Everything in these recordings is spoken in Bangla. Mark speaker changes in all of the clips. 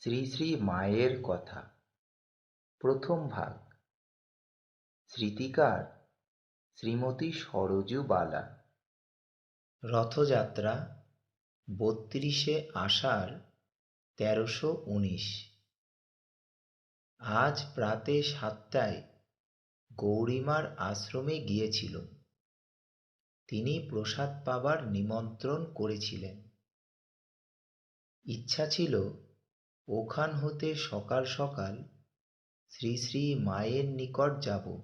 Speaker 1: শ্রী শ্রী মায়ের কথা। প্রথম ভাগ। স্মৃতিকার শ্রীমতী সরজু বালা রথযাত্রা বত্রিশে আষাঢ় তেরোশো উনিশ। আজ প্রাতে সাতটায় গৌরীমার আশ্রমে গিয়েছিল তিনি প্রসাদ পাবার নিমন্ত্রণ করেছিলেন। ইচ্ছা ছিল ওখান হতে সকাল সকাল শ্রী শ্রী মায়ের নিকট যাব।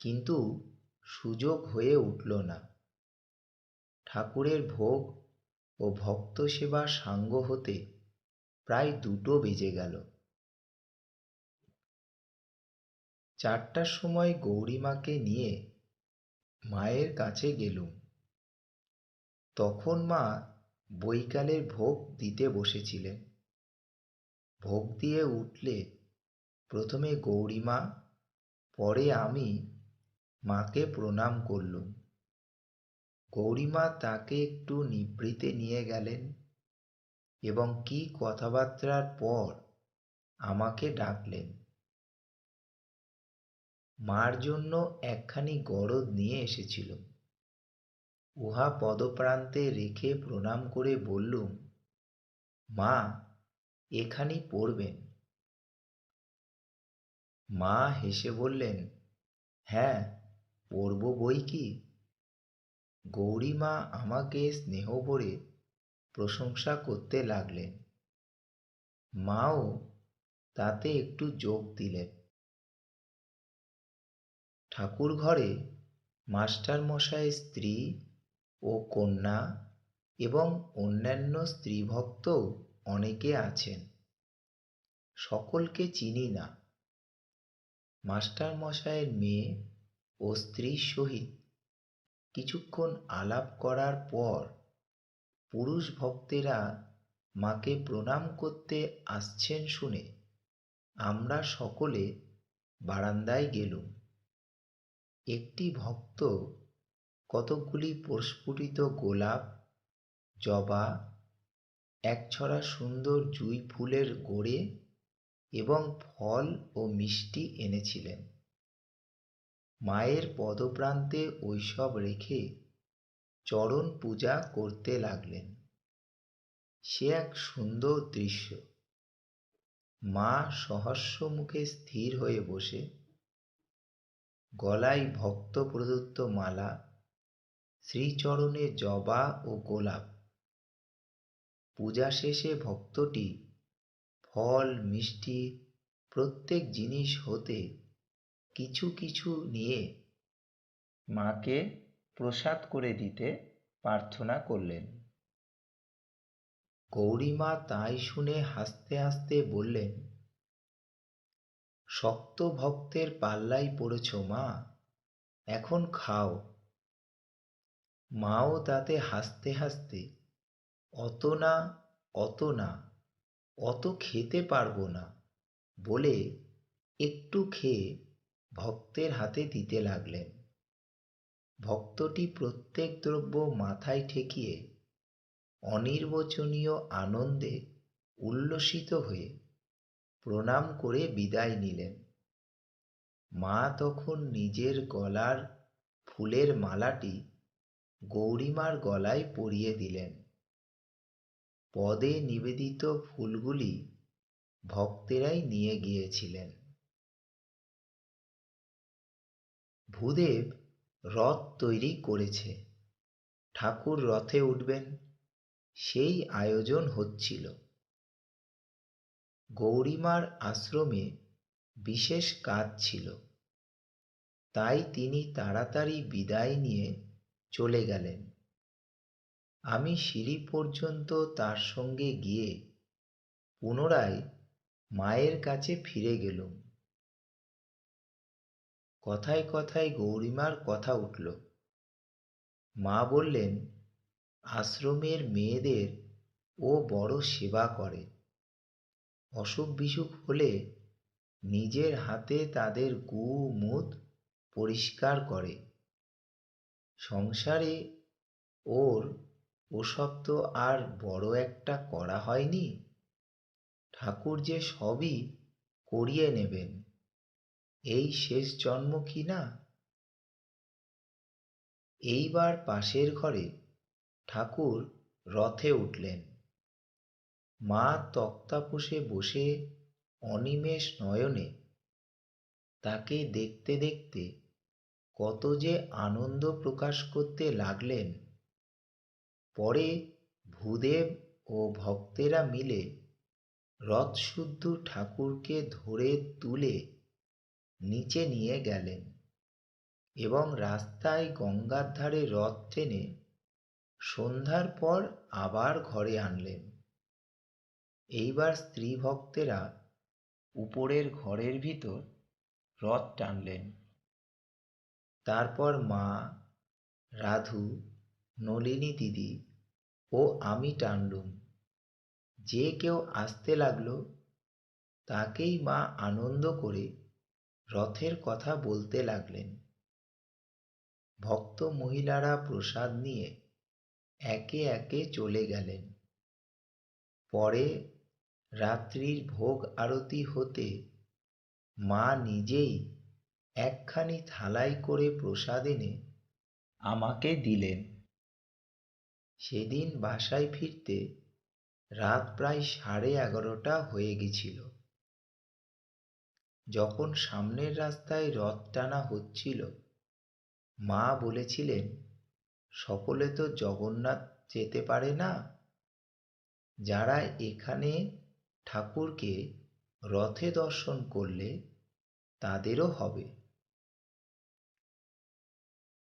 Speaker 1: কিন্তু সুযোগ হয়ে উঠল না। ঠাকুরের ভোগ ও ভক্ত সেবা সাঙ্গ হতে প্রায় দুটো বেজে গেল। চারটার সময় গৌরীমাকে নিয়ে মায়ের কাছে গেলুম। তখন মা বৈকালের ভোগ দিতে বসেছিলেন। ভোগ দিয়ে উঠলে প্রথমে গৌরীমা পরে আমি মাকে প্রণাম করলুম। গৌরীমা তাকে একটু নিভৃতে নিয়ে গেলেন এবং কি কথাবার্তার পর আমাকে ডাকলেন। মার জন্য একখানি গরদ নিয়ে এসেছিল উহা পদপ্রান্তে রেখে প্রণাম করে বললুম, মা এখানি পড়বেন। মা হেসে বললেন হ্যাঁ পড়ব বই কি? গৌরীমা আমাকে স্নেহ ভরে প্রশংসা করতে লাগলেন। মাও তাতে একটু যোগ দিলেন। ঠাকুর ঘরে মাস্টার মশাই স্ত্রী ও কন্যা এবং অন্যান্য স্ত্রীভক্তও অনেকে আছেন। সকলকে চিনি না। মাস্টার মশাইয়ের মেয়ে ও স্ত্রীর সহিত কিছুক্ষণ আলাপ করার পর পুরুষ ভক্তেরা মাকে প্রণাম করতে আসছেন শুনে আমরা সকলে বারান্দায় গেলুম। একটি ভক্ত কতকগুলি প্রস্ফুটিত গোলাপ, জবা একছড়া সুন্দর জুঁই ফুলের গোড়ে এবং ফল ও মিষ্টি এনেছিলেন। মায়ের পদপ্রান্তে ওইসব রেখে চরণ পূজা করতে লাগলেন। সে এক সুন্দর দৃশ্য। মা সহস্র মুখে স্থির হয়ে বসে। গলায় ভক্ত প্রদত্ত মালা, শ্রীচরণে জবা ও গোলাপ। পূজা শেষে ভক্তটি ফল, মিষ্টি, প্রত্যেক জিনিস হতে কিছু কিছু নিয়ে মাকে প্রসাদ করে দিতে প্রার্থনা করলেন। গৌরীমা তাই শুনে হাসতে হাসতে বললেন, শক্ত ভক্তের পাল্লাই পড়েছ মা, এখন খাও। মাও তাতে হাসতে হাসতে অত না অত না, অত খেতে পারব না বলে একটু খেয়ে ভক্তের হাতে দিতে লাগলেন। ভক্তটি প্রত্যেক দ্রব্য মাথায় ঠেকিয়ে অনির্বচনীয় আনন্দে উল্লসিত হয়ে প্রণাম করে বিদায় নিলেন। মা তখন নিজের গলার ফুলের মালাটি গৌরীমার গলায় পরিয়ে দিলেন। পদে নিবেদিত ফুলগুলি ভক্তেরাই নিয়ে গিয়েছিলেন। ভূদেব রথ তৈরি করেছে। ঠাকুর রথে উঠবেন, সেই আয়োজন হচ্ছিল। গৌরীমার আশ্রমে বিশেষ কাজ ছিল। তাই তিনি তাড়াতাড়ি বিদায় নিয়ে চলে গেলেন। আমি সিঁড়ি পর্যন্ত তার সঙ্গে গিয়ে পুনরায় মায়ের কাছে ফিরে গেলুম। কথায় কথায় গৌরীমার কথা উঠল। মা বললেন, আশ্রমের মেয়েদের ও বড় সেবা করে। অসুখ বিসুখ হলে নিজের হাতে তাদের গু মুদ পরিষ্কার করে। সংসারে ওর ওসব তো আর বড় একটা করা হয়নি। ঠাকুর যে সবই করিয়ে নেবেন, এই শেষ জন্ম কি না? এইবার পাশের ঘরে ঠাকুর রথে উঠলেন। মা তক্তাপোষে বসে অনিমেষ নয়নে তাকে দেখতে দেখতে কত যে আনন্দ প্রকাশ করতে লাগলেন। পরে ভূদেব ও ভক্তেরা মিলে রথশুদ্ধ ঠাকুরকে ধরে তুলে নিচে নিয়ে গেলেন এবং রাস্তায় গঙ্গার ধারে রথ টেনে সন্ধ্যার পর আবার ঘরে আনলেন। এইবার স্ত্রী ভক্তেরা উপরের ঘরের ভিতর রথ টানলেন। তারপর মা, রাধু, নলিনী দিদি ও আমি টানলুম। যে কেউ আসতে লাগল, তাকেই মা আনন্দ করে রথের কথা বলতে লাগলেন। ভক্ত মহিলারা প্রসাদ নিয়ে একে একে চলে গেলেন। পরে রাত্রির ভোগ আরতি হতে মা নিজেই একখানি থালাই করে প্রসাদ এনে আমাকে দিলেন। সেদিন বাসায় ফিরতে রাত প্রায় সাড়ে এগারোটা হয়ে গেছিল। যখন সামনের রাস্তায় রথ টানা হচ্ছিল, মা বলেছিলেন, সকলে তো জগন্নাথ যেতে পারে না। যারা এখানে ঠাকুরকে রথে দর্শন করলে তাদেরও হবে।